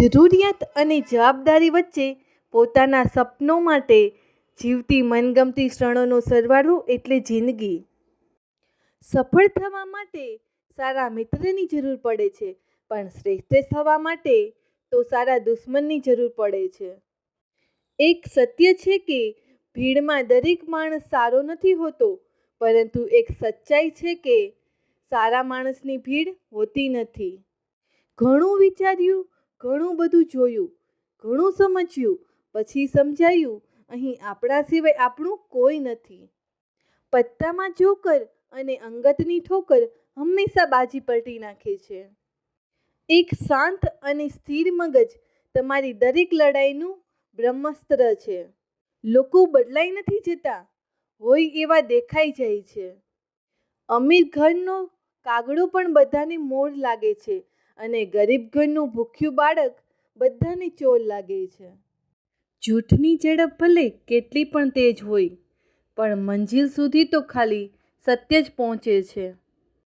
જરૂરિયાત અને જવાબદારી વચ્ચે પોતાના સપનો માટે જીવતી મનગમતી ક્ષણોનો સરવાળો એટલે જિંદગી. સફળ થવા માટે સારા મિત્રની જરૂર પડે છે, પણ શ્રેષ્ઠ થવા માટે તો સારા દુશ્મનની જરૂર પડે છે. એક સત્ય છે કે ભીડમાં દરેક માણસ સારો નથી હોતો, પરંતુ એક સચ્ચાઈ છે કે સારા માણસની ભીડ હોતી નથી. ઘણું વિચાર્યું ઘણું બધું જોયું, ઘણું સમજ્યું, પછી સમજાયું, અહીં આપણા સિવાય આપણું કોઈ નથી. પત્તામાં જોકર અને અંગતની ઠોકર હંમેશા બાજી પલટી નાખે છે. એક શાંત અને સ્થિર મગજ તમારી દરેક લડાઈનું બ્રહ્મસ્ત્ર છે. લોકો બદલાઈ નથી જતા, હોય એવા દેખાઈ જાય છે. અમીર ઘરનો કાગડો પણ બધાને મોર લાગે છે અને ગરીબ ઘરનું ભૂખ્યું બાળક બધાને ચોર લાગે છે. જૂઠની ઝડપ ભલે કેટલી પણ તેજ હોય, પણ મંજિલ સુધી તો ખાલી સત્ય જ પહોંચે છે.